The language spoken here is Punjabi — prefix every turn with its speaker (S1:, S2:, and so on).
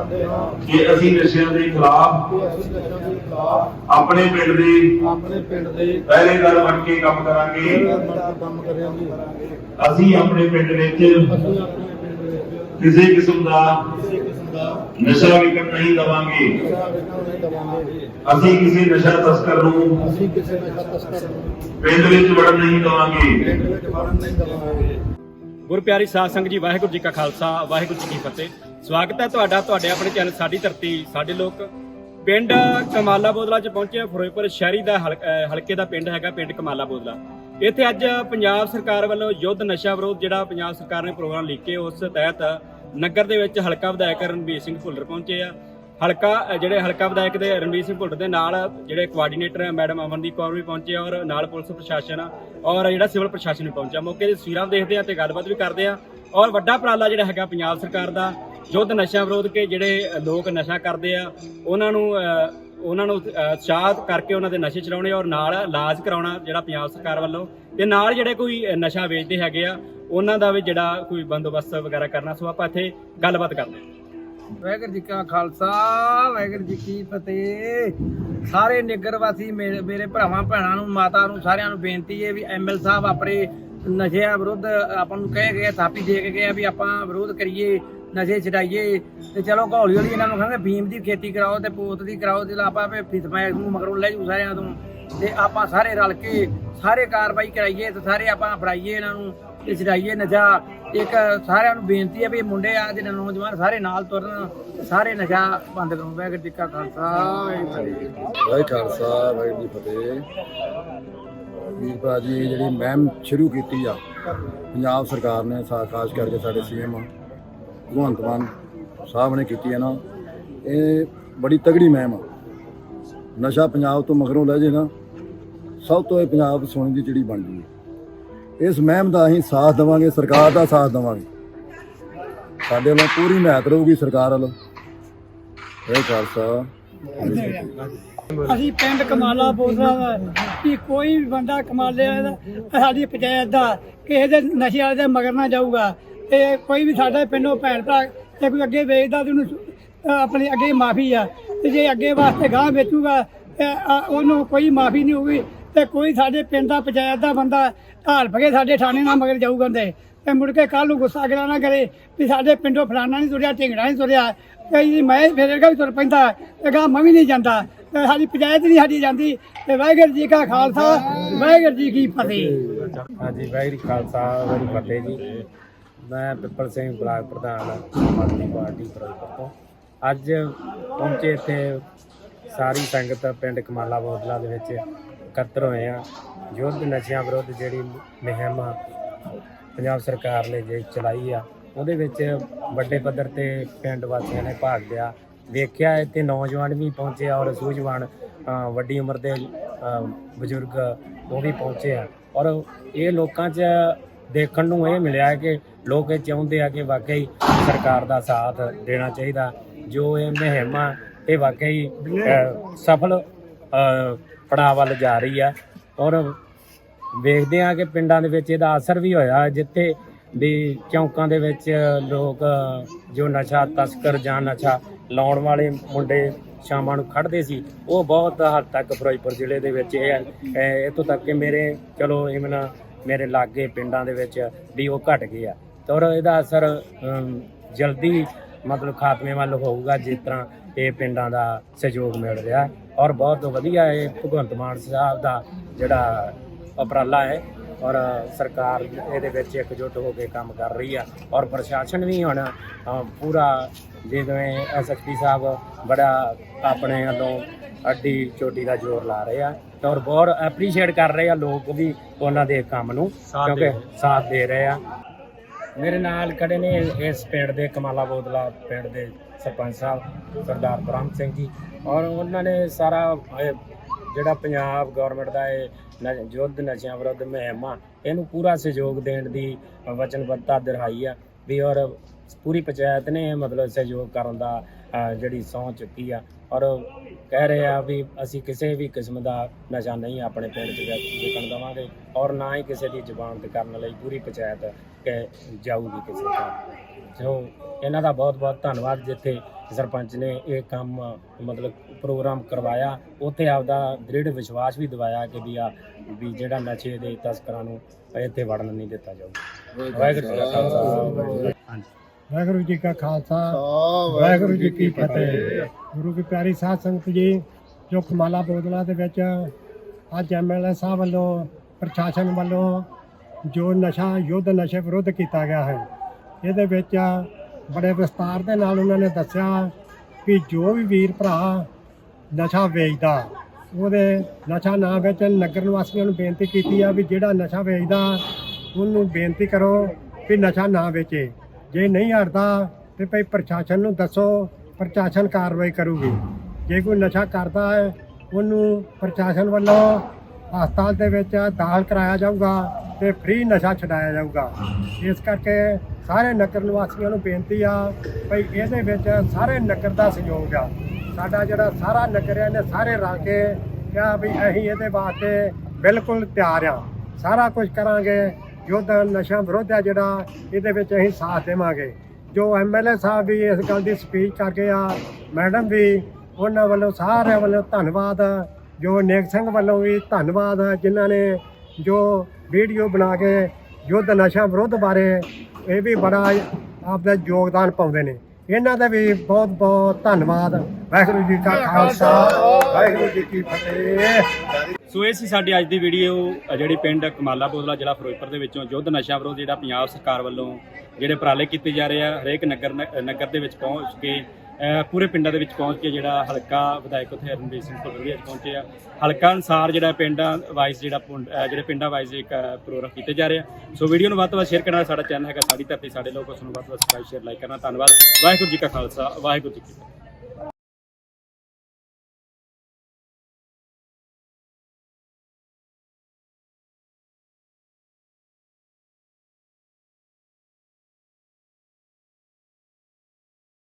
S1: ਕਰਦੇ ਹਾਂ
S2: ਕਿ ਅਸੀਂ ਨਸ਼ਿਆਂ ਦੇ ਖਿਲਾਫ
S1: ਕਿ ਅਸੀਂ ਨਸ਼ਿਆਂ ਦੇ ਖਿਲਾਫ
S2: ਆਪਣੇ ਪਿੰਡ ਦੇ
S1: ਆਪਣੇ ਪਿੰਡ ਦੇ
S2: ਪਹਿਰੇਦਾਰ ਬਣ ਕੇ ਕੰਮ ਕਰਾਂਗੇ।
S1: ਮਿਲकर ਕੰਮ ਕਰਾਂਗੇ।
S2: ਅਸੀਂ ਆਪਣੇ ਪਿੰਡ ਵਿੱਚ
S1: ਅਸੀਂ ਆਪਣੇ ਪਿੰਡ ਵਿੱਚ
S2: ਕਿਸੇ ਕਿਸਮ ਦਾ
S1: ਕਿਸੇ ਕਿਸਮ ਦਾ
S2: ਨਸ਼ਾ ਵਿਕਣ ਨਹੀਂ ਦਵਾਂਗੇ।
S1: ਨਸ਼ਾ ਵੇਚਣ ਨਹੀਂ ਦਵਾਂਗੇ।
S2: ਅਸੀਂ ਕਿਸੇ ਨਸ਼ਾ ਤਸਕਰ ਨੂੰ
S1: ਅਸੀਂ ਕਿਸੇ ਨਸ਼ਾ ਤਸਕਰ ਨੂੰ
S2: ਪਿੰਡ ਵਿੱਚ ਵੜਨ ਨਹੀਂ ਦਵਾਂਗੇ।
S1: ਪਿੰਡ ਵਿੱਚ ਵੜਨ ਨਹੀਂ ਦਵਾਂਗੇ।
S3: ਗੁਰ ਪਿਆਰੀ ਸਾਧ ਸੰਗਤ ਜੀ ਵਾਹਿਗੁਰੂ ਜੀ ਕਾ ਖਾਲਸਾ ਵਾਹਿਗੁਰੂ ਜੀ ਕੀ ਫਤਿਹ। ਸਵਾਗਤ ਹੈ ਤੁਹਾਡਾ, ਤੁਹਾਡੇ ਆਪਣੇ ਚੈਨਲ ਸਾਡੀ ਧਰਤੀ, ਸਾਡੇ ਲੋਕ। ਪਿੰਡ ਕਮਾਲਾ ਬੋਦਲਾ ਚ ਪਹੁੰਚੇ ਫਿਰੋਜ਼ਪੁਰ ਸ਼ਹਿਰੀ ਦਾ ਹਲਕ- ਹਲਕੇ ਦਾ ਪਿੰਡ ਹੈਗਾ, ਪਿੰਡ ਕਮਾਲਾ ਬੋਦਲਾ। ਇੱਥੇ ਅੱਜ ਪੰਜਾਬ ਸਰਕਾਰ ਵੱਲੋਂ ਯੁੱਧ ਨਸ਼ਾ ਵਿਰੋਧ, ਜਿਹੜਾ ਪੰਜਾਬ ਸਰਕਾਰ ਨੇ ਪ੍ਰੋਗਰਾਮ ਲਿਖੇ ਉਸ ਤਹਿਤ ਨਗਰ ਦੇ ਵਿੱਚ ਹਲਕਾ ਵਿਧਾਇਕ ਰਣਵੀਰ ਸਿੰਘ ਭੁੱਲਰ ਪਹੁੰਚੇ ਆ। ਹਲਕਾ ਜਿਹੜੇ ਹਲਕਾ ਵਿਧਾਇਕ ਦੇ ਰਣਵੀਰ ਸਿੰਘ ਭੁੱਲਰ ਦੇ ਨਾਲ ਜਿਹੜੇ ਕੋਆਰਡੀਨੇਟਰ ਹੈ ਮੈਡਮ ਅਮਨਦੀਪ ਕੌਰ ਵੀ ਪਹੁੰਚੇ ਔਰ ਨਾਲ ਪੁਲਿਸ ਪ੍ਰਸ਼ਾਸਨ ਔਰ ਜਿਹੜਾ ਸਿਵਲ ਪ੍ਰਸ਼ਾਸਨ ਵੀ ਪਹੁੰਚਿਆ। ਮੌਕੇ ਦੀ ਤਸਵੀਰਾਂ ਦੇਖਦੇ ਆ ਤੇ ਗੱਲਬਾਤ ਵੀ ਕਰਦੇ ਆ। ਔਰ ਵੱਡਾ ਉਪਰਾਲਾ ਜਿਹੜਾ ਹੈਗਾ ਪੰਜਾਬ ਸਰਕਾਰ ਦਾ ਯੁੱਧ ਨਸ਼ਾ ਵਿਰੋਧ ਕੇ ਜਿਹੜੇ ਲੋਕ ਨਸ਼ਾ ਕਰਦੇ ਆ ਉਹਨਾਂ ਨੂੰ ਉਹਨਾਂ ਨੂੰ ਅਹ, ਉਤਸ਼ਾਹਤ ਕਰਕੇ ਉਹਨਾਂ ਦੇ ਨਸ਼ੇ ਚਲਾਉਣੇ ਔਰ ਨਾਲ ਇਲਾਜ ਕਰਾਉਣਾ ਜਿਹੜਾ ਪੰਜਾਬ ਸਰਕਾਰ ਵੱਲੋਂ ਤੇ ਨਾਲ ਜਿਹੜੇ ਕੋਈ ਨਸ਼ਾ ਵੇਚਦੇ ਹੈਗੇ ਆ ਉਹਨਾਂ ਦਾ ਵੀ ਜਿਹੜਾ ਕੋਈ ਬੰਦੋਬਸਤ ਵਗੈਰਾ ਕਰਨਾ ਸੋ ਆਪਾਂ ਇੱਥੇ ਗੱਲਬਾਤ ਕਰਦੇ ਹਾਂ।
S4: ਵਾਹਿਗੁਰੂ ਜੀ ਕਾ ਖਾਲਸਾ ਵਾਹਿਗੁਰੂ ਜੀ ਕੀ ਫਤਿਹ। ਸਾਰੇ ਨਿੱਗਰ ਵਾਸੀ ਮੇਰੇ ਮੇਰੇ ਭਰਾਵਾਂ ਭੈਣਾਂ ਨੂੰ ਮਾਤਾ ਨੂੰ ਸਾਰਿਆਂ ਨੂੰ ਬੇਨਤੀ ਹੈ ਵੀ ਐਮਐਲ ਸਾਹਿਬ ਆਪਣੇ ਨਸ਼ਿਆਂ ਵਿਰੁੱਧ ਆਪਾਂ ਨੂੰ ਕਹਿ ਗਏ ਥਾਪੀ ਦੇ ਕੇ ਗਏ ਵੀ ਆਪਾਂ ਵਿਰੋਧ ਕਰੀਏ। ਨਸ਼ੇ ਛਡਾਈਏ, ਤੇ ਚਲੋ ਹੌਲੀ ਹੌਲੀ ਇਹਨਾਂ ਨੂੰ ਕਹਾਂਗੇ ਭੀਮ ਦੀ ਖੇਤੀ ਕਰਾਓ ਤੇ ਪੋਤ ਦੀ ਕਰਾਓ, ਤੇ ਆਪਾਂ ਫੇ ਫਿਤਮੈਕ ਨੂੰ ਮਗਰੋਂ ਲੈ ਜੂ ਸਾਰਿਆਂ ਤੋਂ। ਤੇ ਆਪਾਂ ਸਾਰੇ ਰਲ ਕੇ ਸਾਰੇ ਕਾਰਵਾਈ ਕਰਾਈਏ ਤੇ ਸਾਰੇ ਆਪਾਂ ਫੜਾਈਏ ਇਹਨਾਂ ਨੂੰ ਤੇ ਛਡਾਈਏ ਨਸ਼ਾ। ਇੱਕ ਸਾਰਿਆਂ ਨੂੰ ਬੇਨਤੀ ਹੈ ਵੀ ਮੁੰਡੇ ਆ ਜਿਹੜੇ ਨੌਜਵਾਨ ਸਾਰੇ ਨਾਲ ਤੁਰਨ, ਸਾਰੇ ਨਸ਼ਾ ਬੰਦ ਕਰੋ। ਵਾਹਿਗੁਰੂ ਜੀ ਕਾ ਖਾਲਸਾ, ਵਾਹਿਗੁਰੂ ਜੀ ਫਤਿਹ।
S5: ਖਾਲਸਾ, ਵਾਹਿਗੁਰੂ ਜੀ ਫਤਿਹ। ਵੀਰ ਭਰਾ ਜੀ, ਜਿਹੜੀ ਮਹਿਮ ਸ਼ੁਰੂ ਕੀਤੀ ਆ, ਪੰਜਾਬ ਸਰਕਾਰ ਨੇ ਸਾ ਖਾਸ ਕਰਕੇ ਸਾਡੇ ਸੀਐਮ ਭਗਵੰਤ ਮਾਨ ਸਾਹਿਬ ਨੇ ਕੀਤੀ ਹੈ ਨਾ, ਇਹ ਬੜੀ ਤਗੜੀ ਮਹਿਮ ਆ। ਨਸ਼ਾ ਪੰਜਾਬ ਤੋਂ ਮਗਰੋਂ ਲੈ ਜੇ ਨਾ, ਸਭ ਤੋਂ ਇਹ ਪੰਜਾਬ ਸੋਨੇ ਦੀ ਚਿੜੀ ਬਣ ਜੂਗੀ ਇਸ ਮਹਿਮ ਦਾ ਅਸੀਂ ਸਾਥ ਦੇਵਾਂਗੇ, ਸਰਕਾਰ ਦਾ ਸਾਥ ਦੇਵਾਂਗੇ। ਸਾਡੇ ਵੱਲੋਂ ਪੂਰੀ ਮਿਹਨਤ ਰਹੂਗੀ ਸਰਕਾਰ ਵੱਲੋਂ। ਵਾਹਿ ਖਾਲਸਾ।
S6: ਅਸੀਂ ਪਿੰਡ ਕਮਾਲਾ ਬੋਲਦਾ ਵਾ ਕਿ ਕੋਈ ਵੀ ਬੰਦਾ ਕਮਾਲਿਆ ਸਾਡੀ ਪੰਚਾਇਤ ਦਾ, ਕਿਸੇ ਦੇ ਨਸ਼ੇ ਵਾਲੇ ਦੇ ਮਗਰ ਨਾ ਜਾਊਗਾ। ਤੇ ਕੋਈ ਵੀ ਸਾਡੇ ਪਿੰਡੋਂ ਭੈਣ ਭਰਾ ਤੇ ਕੋਈ ਅੱਗੇ ਵੇਚਦਾ ਤੇ ਉਹਨੂੰ ਅਹ ਆਪਣੀ ਅੱਗੇ ਮਾਫੀ ਆ। ਤੇ ਜੇ ਅੱਗੇ ਵਾਸਤੇ ਗਾਂ ਵੇਚੂਗਾ ਉਹਨੂੰ ਕੋਈ ਮਾਫੀ ਨਹੀਂ ਹੋਊਗੀ। ਤੇ ਕੋਈ ਸਾਡੇ ਪਿੰਡ ਦਾ ਪੰਚਾਇਤ ਦਾ ਬੰਦਾ ਢਾਲ ਫਗੇ ਸਾਡੇ ਥਾਣੇ ਨਾਲ ਮਗਰ ਜਾਊਗਾ ਤੇ ਤੇ ਮੁੜ ਕੇ ਕੱਲ ਨੂੰ ਗੁੱਸਾ ਅਗਲਾ ਨਾ ਕਰੇ ਵੀ ਸਾਡੇ ਪਿੰਡੋਂ ਫਲਾਣਾ ਨਹੀਂ ਤੁਰਿਆ, ਢਿੰਗੜਾ ਨਹੀਂ ਤੁਰਿਆ। ਕਈ ਮੈਂ ਫੇਰੇਗਾ ਵੀ ਤੁਰ ਪੈਂਦਾ ਤੇ ਗਾਂ ਮੈਂ ਵੀ ਨਹੀਂ ਜਾਂਦਾ। ਤੇ ਸਾਡੀ ਪੰਚਾਇਤ ਨਹੀਂ ਸਾਡੀ ਜਾਂਦੀ। ਤੇ ਵਾਹਿਗੁਰੂ ਜੀ ਕਾ ਖਾਲਸਾ, ਵਾਹਿਗੁਰੂ ਜੀ ਕੀ ਫਤਿਹ।
S7: ਹਾਂਜੀ, ਵਾਹਿਗੁਰੂ ਖਾਲਸਾ, ਵਾਹਿਗੁਰੂ ਫਤਿਹ ਜੀ। ਮੈਂ ਪਿੱਪਲ ਸਿੰਘ ਬਲਾਕ ਪ੍ਰਧਾਨ ਆਮ ਆਦਮੀ ਪਾਰਟੀ ਫਿਰੋਜ਼ਪੁਰ ਤੋਂ। ਅੱਜ ਪਹੁੰਚੇ ਇੱਥੇ ਸਾਰੀ ਸੰਗਤ ਪਿੰਡ ਕਮਾਲਾ ਬੋਦਲਾ ਦੇ ਵਿੱਚ ਇਕੱਤਰ ਹੋਏ ਆ। ਯੁੱਧ ਨਸ਼ਿਆਂ ਵਿਰੁੱਧ ਜਿਹੜੀ ਮੁਹਿੰਮ ਪੰਜਾਬ ਸਰਕਾਰ ਨੇ ਜੇ ਚਲਾਈ ਆ, ਉਹਦੇ ਵਿੱਚ ਵੱਡੇ ਪੱਧਰ ਤੇ ਪਿੰਡ ਵਾਸੀਆਂ ਨੇ ਭਾਗ ਲਿਆ। ਵੇਖਿਆ ਇੱਥੇ ਨੌਜਵਾਨ ਵੀ ਪਹੁੰਚੇ ਆ ਔਰ ਸੂਝਵਾਨ ਵੱਡੀ ਉਮਰ ਦੇ ਬਜ਼ੁਰਗ ਉਹ ਵੀ ਪਹੁੰਚੇ ਆ। ਔਰ ਇਹ ਲੋਕਾਂ 'ਚ ਦੇਖਣ ਨੂੰ ਇਹ ਮਿਲਿਆ ਕਿ ਲੋਕ ਇਹ ਚਾਹੁੰਦੇ ਆ ਕਿ ਵਾਕਈ ਸਰਕਾਰ ਦਾ ਸਾਥ ਦੇਣਾ ਚਾਹੀਦਾ ਜੋ ਇਹ ਮੁਹਿੰਮ ਆ ਇਹ ਵਾਕਈ ਅ, ਸਫਲ ਪੜਾਅ ਵੱਲ ਜਾ ਰਹੀ ਆ। ਔਰ ਵੇਖਦੇ ਆ ਕਿ ਪਿੰਡਾਂ ਦੇ ਵਿੱਚ ਇਹਦਾ ਅਸਰ ਵੀ ਹੋਇਆ ਜਿੱਥੇ ਵੀ ਚੌਂਕਾਂ ਦੇ ਵਿੱਚ ਲੋਕ ਜੋ ਨਸ਼ਾ ਤਸਕਰ ਜਾਂ ਨਸ਼ਾ ਲਾਉਣ ਵਾਲੇ ਮੁੰਡੇ ਸ਼ਾਮਾਂ ਨੂੰ ਖੜਦੇ ਸੀ ਉਹ ਬਹੁਤ ਹੱਦ ਤੱਕ ਫਿਰੋਜ਼ਪੁਰ ਜ਼ਿਲ੍ਹੇ ਦੇ ਵਿੱਚ ਇਹ ਇਹ ਇੱਥੋਂ ਤੱਕ ਕਿ ਮੇਰੇ ਚਲੋ ਇਵਨ ਮੇਰੇ ਲਾਗੇ ਪਿੰਡਾਂ ਦੇ ਵਿੱਚ ਵੀ ਉਹ ਘਟ ਗਏ ਆ। ਔਰ ਇਹਦਾ ਅਸਰ ਜਲਦੀ ਮਤਲਬ ਖਾਤਮੇ ਵੱਲ ਹੋਊਗਾ ਜਿਸ ਤਰ੍ਹਾਂ ਇਹ ਪਿੰਡਾਂ ਦਾ ਸਹਿਯੋਗ ਮਿਲ ਰਿਹਾ। ਔਰ ਬਹੁਤ ਵਧੀਆ ਇਹ ਭਗਵੰਤ ਮਾਨ ਸਾਹਿਬ ਦਾ ਜਿਹੜਾ ਉਪਰਾਲਾ ਹੈ। ਔਰ ਸਰਕਾਰ ਇਹਦੇ ਵਿੱਚ ਇਕਜੁੱਟ ਹੋ ਕੇ ਕੰਮ ਕਰ ਰਹੀ ਆ। ਔਰ ਪ੍ਰਸ਼ਾਸਨ ਵੀ ਹੁਣ ਪੂਰਾ ਜਿਵੇਂ ਐਸਐਸਪੀ ਸਾਹਿਬ ਬੜਾ ਆਪਣੇ ਵੱਲੋਂ ਅੱਡੀ ਚੋਟੀ ਦਾ ਜ਼ੋਰ ਲਾ ਰਹੇ ਆ। ਔਰ ਬਹੁਤ ਐਪਰੀਸ਼ੀਏਟ ਕਰ ਰਹੇ ਆ ਲੋਕ ਵੀ ਉਹਨਾਂ ਦੇ ਕੰਮ ਨੂੰ ਕਿਉਂਕਿ ਸਾਥ ਦੇ ਰਹੇ ਆ। ਮੇਰੇ ਨਾਲ ਖੜੇ ਨੇ ਇਸ ਪਿੰਡ ਦੇ ਕਮਾਲਾ ਬੋਦਲਾ ਪਿੰਡ ਦੇ ਸਰਪੰਚ ਸਾਹਿਬ, ਸਰਦਾਰ ਬ੍ਰਹਮ ਸਿੰਘ ਜੀ। ਔਰ ਉਹਨਾਂ ਨੇ ਸਾਰਾ ਜਿਹੜਾ ਪੰਜਾਬ ਗਵਰਨਮੈਂਟ ਦਾ ਇਹ ਨ- ਯੁੱਧ ਨਸ਼ਿਆਂ ਵਿਰੁੱਧ ਮੁਹਿੰਮ ਆ ਇਹਨੂੰ ਪੂਰਾ ਸਹਿਯੋਗ ਦੇਣ ਦੀ ਵਚਨਬੱਧਤਾ ਦਿਖਾਈ ਆ। ਵੀ ਔਰ ਪੂਰੀ ਪੰਚਾਇਤ ਨੇ ਮਤਲਬ ਸਹਿਯੋਗ ਕਰਨ ਦਾ ਜਿਹੜੀ ਸਹੁੰ ਚੁੱਕੀ ਆ। ਔਰ ਕਹਿ ਰਹੇ ਆ ਵੀ ਅਸੀਂ ਕਿਸੇ ਵੀ ਕਿਸਮ ਦਾ ਨਸ਼ਾ ਨਹੀਂ ਆਪਣੇ ਪਿੰਡ 'ਚ ਵਿਕਣ ਦੇਵਾਂਗੇ। ਔਰ ਨਾ ਹੀ ਕਿਸੇ ਦੀ ਜ਼ੁਬਾਨ ਤੇ ਕਰਨ ਲਈ ਪੂਰੀ ਪੰਚਾਇਤ ਕਿ ਜਾਊਗੀ ਕਿਸੇ ਦਾ ਸੋ ਇਹਨਾਂ ਦਾ ਬਹੁਤ ਬਹੁਤ ਧੰਨਵਾਦ ਜਿੱਥੇ ਸਰਪੰਚ ਨੇ ਇਹ ਕੰਮ ਮਤਲਬ ਪ੍ਰੋਗਰਾਮ ਕਰਵਾਇਆ। ਉੱਥੇ ਆਪਦਾ ਦ੍ਰਿੜ ਵਿਸ਼ਵਾਸ ਵੀ ਦਿਵਾਇਆ ਕਿ ਵੀ ਆ ਵੀ ਜਿਹੜਾ ਨਸ਼ੇ ਦੇ ਤਸਕਰਾਂ ਨੂੰ ਇੱਥੇ ਵੜਨ ਨਹੀਂ ਦਿੱਤਾ ਜਾਊਗਾ ਵਾਹਿਗੁਰੂ ਜੀ ਕਾ ਖਾਲਸਾ। ਵਾਹਿਗੁਰੂ ਜੀ ਕੀ
S8: ਖਾਲਸਾ। ਵਾਹਿਗੁਰੂ ਜੀ ਕੀ ਫਤਿਹ। ਗੁਰੂ ਕੀ ਪਿਆਰੀ ਸਾਧ ਸੰਗਤ ਜੀ ਜੋ ਕਮਾਲਾ ਬੋਦਲਾ ਦੇ ਵਿੱਚ ਅੱਜ ਐਮਐਲਏ ਸਾਹਿਬ ਵੱਲੋਂ ਪ੍ਰਸ਼ਾਸਨ ਵੱਲੋਂ ਜੋ ਨਸ਼ਾ, ਯੁੱਧ ਨਸ਼ੇ ਵਿਰੁੱਧ ਕੀਤਾ ਗਿਆ ਹੈ। ਇਹਦੇ ਵਿੱਚ ਬੜੇ ਵਿਸਤਾਰ ਦੇ ਨਾਲ ਉਹਨਾਂ ਨੇ ਦੱਸਿਆ ਕਿ ਜੋ ਵੀ ਵੀਰ ਭਰਾ ਨਸ਼ਾ ਵੇਚਦਾ, ਉਹਦੇ ਨਸ਼ਾ ਨਾ ਵੇਚਣ ਨਗਰ ਨਿਵਾਸੀਆਂ ਨੂੰ ਬੇਨਤੀ ਕੀਤੀ ਆ ਵੀ ਜਿਹੜਾ ਨਸ਼ਾ ਵੇਚਦਾ, ਉਹਨੂੰ ਬੇਨਤੀ ਕਰੋ ਵੀ ਨਸ਼ਾ ਨਾ ਵੇਚੇ। ਜੇ ਨਹੀਂ ਹਟਦਾ ਤੇ ਭਈ ਪ੍ਰਸ਼ਾਸਨ ਨੂੰ ਦੱਸੋ, ਪ੍ਰਸ਼ਾਸਨ ਕਾਰਵਾਈ ਕਰੂਗੀ। ਜੇ ਕੋਈ ਨਸ਼ਾ ਕਰਦਾ ਹੈ, ਉਹਨੂੰ ਪ੍ਰਸ਼ਾਸਨ ਵੱਲੋਂ ਹਸਪਤਾਲ ਦੇ ਵਿੱਚ ਦਾਖਲ ਕਰਾਇਆ ਜਾਊਗਾ। ਤੇ ਫ੍ਰੀ ਨਸ਼ਾ ਛਡਾਇਆ ਜਾਊਗਾ। ਇਸ ਕਰਕੇ ਸਾਰੇ ਨਗਰ ਨਿਵਾਸੀਆਂ ਨੂੰ ਬੇਨਤੀ ਆ ਭਈ ਇਹਦੇ ਵਿੱਚ ਸਾਰੇ ਨਗਰ ਦਾ ਸਹਿਯੋਗ ਆ। ਸਾਡਾ ਜਿਹੜਾ ਸਾਰਾ ਨਗਰ ਹੈ ਨੇ ਸਾਰੇ ਰਲ ਕੇ ਕਿਹਾ ਵੀ ਅਸੀਂ ਇਹਦੇ ਵਾਸਤੇ ਬਿਲਕੁਲ ਤਿਆਰ ਆ। ਸਾਰਾ ਕੁਝ ਕਰਾਂਗੇ। ਯੁੱਧ, ਨਸ਼ਾ ਵਿਰੋਧ ਆ ਜਿਹੜਾ, ਇਹਦੇ ਵਿੱਚ ਅਸੀਂ ਸਾਥ ਦੇਵਾਂਗੇ। ਜੋ ਐਮਐਲਏ ਸਾਹਿਬ ਵੀ ਇਸ ਗੱਲ ਦੀ ਸਪੀਚ ਕਰ ਗਏ ਆ, ਮੈਡਮ ਵੀ, ਉਹਨਾਂ ਵੱਲੋਂ ਸਾਰਿਆਂ ਵੱਲੋਂ ਧੰਨਵਾਦ। ਜੋ ਨੇਕ ਸਿੰਘ ਵੱਲੋਂ ਵੀ ਧੰਨਵਾਦ, ਜਿਨ੍ਹਾਂ ਨੇ ਜੋ ਵੀਡੀਓ ਬਣਾ ਕੇ ਯੁੱਧ ਨਸ਼ਾ ਵਿਰੋਧ ਬਾਰੇ ਇਹ ਵੀ ਬੜਾ ਆਪਦਾ ਯੋਗਦਾਨ ਪਾਉਂਦੇ ਨੇ। ਇਹਨਾਂ ਦਾ ਵੀ ਬਹੁਤ ਬਹੁਤ ਧੰਨਵਾਦ। ਵਾਹਿਗੁਰੂ ਜੀ ਕਾ ਖਾਲਸਾ। ਵਾਹਿਗੁਰੂ ਜੀ ਕੀ ਫਤਿਹ।
S3: ਸੋ ਇਹ ਸੀ ਸਾਡੀ ਅੱਜ ਦੀ ਵੀਡੀਓ। ਜਿਹੜੀ ਪਿੰਡ ਕਮਾਲਾ ਬੋਦਲਾ ਜ਼ਿਲ੍ਹਾ ਫਿਰੋਜ਼ਪੁਰ ਦੇ ਵਿੱਚੋਂ ਯੁੱਧ ਨਸ਼ਾ ਵਿਰੋਧ ਜਿਹੜਾ ਪੰਜਾਬ ਸਰਕਾਰ ਵੱਲੋਂ ਜਿਹੜੇ ਉਪਰਾਲੇ ਕੀਤੇ ਜਾ ਰਹੇ ਆ, ਹਰੇਕ ਨਗਰ ਨ- ਨਗਰ ਦੇ ਵਿੱਚ ਪਹੁੰਚ ਕੇ ਪੂਰੇ ਪਿੰਡਾਂ ਦੇ ਵਿੱਚ ਪਹੁੰਚ ਕੇ ਜਿਹੜਾ ਹਲਕਾ ਵਿਧਾਇਕ ਉੱਥੇ ਰਣਬੀਰ ਸਿੰਘ ਭੁੱਲਰ ਅੱਜ ਪਹੁੰਚੇ ਆ। ਹਲਕਾ ਅਨਸਾਰ ਜਿਹੜਾ ਪਿੰਡਾਂ ਵਾਈਜ਼ ਜਿਹੜਾ ਪੁੰਡ- ਜਿਹੜੇ ਪਿੰਡਾਂ ਵਾਈਜ਼ ਇੱਕ ਪ੍ਰੋਗਰਾਮ ਕੀਤੇ ਜਾ ਰਿਹਾ ਸੋ ਵੀਡੀਓ ਨੂੰ ਵੱਧ ਤੋਂ ਵੱਧ ਸ਼ੇਅਰ ਕਰਨਾ, ਸਾਡਾ ਚੈਨਲ ਹੈਗਾ ਸਾਡੀ ਧਰਤੀ, ਸਾਡੇ ਲੋਕ ਉਸ ਨੂੰ ਵੱਧ ਤੋਂ ਵੱਧ ਸਬਸਕ੍ਰਾਈਬ ਸ਼ੇਅਰ ਲਾਈਕ ਕਰਨਾ। ਧੰਨਵਾਦ। ਵਾਹਿਗੁਰੂ ਜੀ ਕਾ ਖਾਲਸਾ, ਵਾਹਿਗੁਰੂ ਜੀ ਕੀ ਫਤਿਹ।